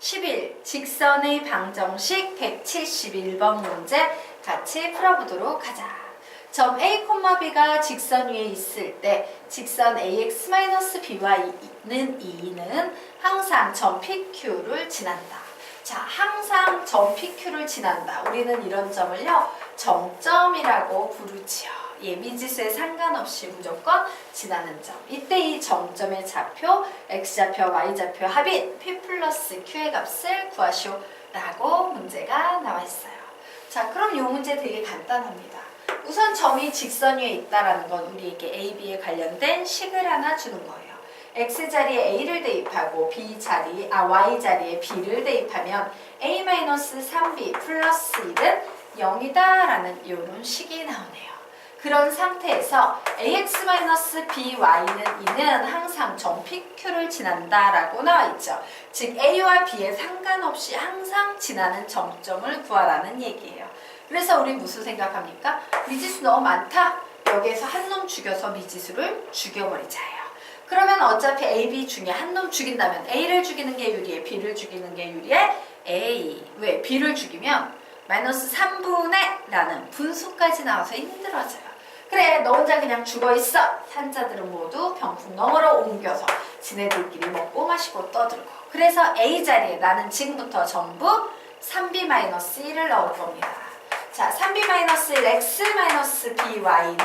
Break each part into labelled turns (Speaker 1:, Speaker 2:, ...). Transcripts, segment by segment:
Speaker 1: 11. 직선의 방정식 171번 문제 같이 풀어보도록 하자. 점 A, B가 직선 위에 있을 때 직선 AX-BY는 2는 항상 점 PQ를 지난다. 자, 항상 점 PQ를 지난다. 우리는 이런 점을요, 정점이라고 부르지요. 예, 미지수에 상관없이 무조건 지나는 점. 이때 이 정점의 좌표, x좌표, y좌표 합인 p 플러스 q의 값을 구하시오 라고 문제가 나와 있어요. 자, 그럼 이 문제 되게 간단합니다. 우선 점이 직선 위에 있다라는 건 우리에게 a, b에 관련된 식을 하나 주는 거예요. x 자리에 a를 대입하고 b 자리, 아 y 자리에 b를 대입하면 a-3b 플러스 1은 0이다라는 이런 식이 나오네요. 그런 상태에서 ax-by는 2는 항상 점 PQ를 지난다 라고 나와 있죠. 즉 a와 b에 상관없이 항상 지나는 점점을 구하라는 얘기예요. 그래서 우리 무슨 생각합니까? 미지수 너무 많다. 여기에서 한 놈 죽여서 미지수를 죽여버리자예요. 그러면 어차피 A, B 중에 한 놈 죽인다면 A를 죽이는 게 유리해, B를 죽이는 게 유리해. A. 왜? B를 죽이면 마이너스 3분의 라는 분수까지 나와서 힘들어져요. 그래, 너 혼자 그냥 죽어 있어. 산자들은 모두 병풍 너머로 옮겨서 지네들끼리 먹고 마시고 떠들고. 그래서 A 자리에 나는 지금부터 전부 3B-1을 넣을 겁니다. 자, 3B-1 X-BY는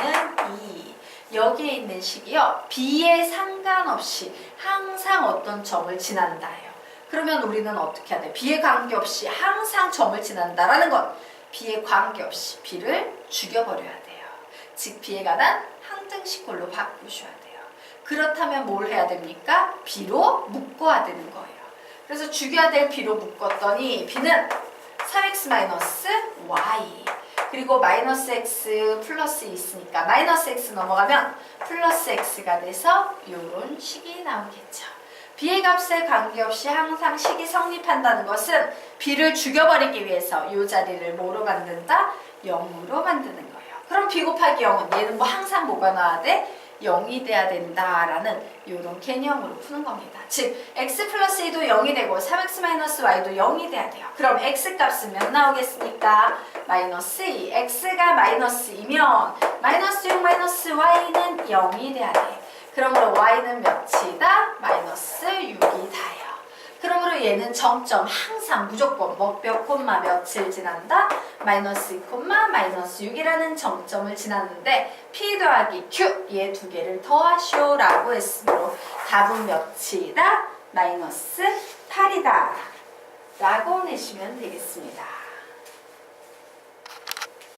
Speaker 1: 2. 여기에 있는 식이요. B에 상관없이 항상 어떤 점을 지난다예요. 그러면 우리는 어떻게 해야 돼? B에 관계없이 항상 점을 지난다라는 건 B에 관계없이 B를 죽여버려야 돼요. 즉 관한 항등식꼴로 바꾸셔야 돼요. 그렇다면 뭘 해야 됩니까? B로 묶어야 되는 거예요. 그래서 죽여야 될 B로 묶었더니 B는 3x-y 그리고 마이너스 x 플러스 있으니까 마이너스 x 넘어가면 플러스 x가 돼서 이런 식이 나오겠죠. b의 값에 관계없이 항상 식이 성립한다는 것은 b를 죽여버리기 위해서 이 자리를 뭐로 만든다? 0으로 만드는 거예요. 그럼 b 곱하기 0은 얘는 뭐 항상 뭐가 나와야 돼? 0이 돼야 된다라는 이런 개념으로 푸는 겁니다. 즉 x 플러스 2도 0이 되고 3x 마이너스 y도 0이 돼야 돼요. 그럼 x 값은 몇 나오겠습니까? 마이너스 2. x가 마이너스 2면 마이너스 6 마이너스 y는 0이 돼야 돼. 그러므로 y는 몇이다? 마이너스 6이 다요. 그러므로 얘는 정점 항 상 무조건 뭐몇 콤마 며칠 지난다? 마이너스 2 콤마 마이너스 6이라는 정점을 지났는데 p 더하기 q 얘 두 개를 더하시오 라고 했으므로 답은 몇이다? 마이너스 8이다 라고 내시면 되겠습니다.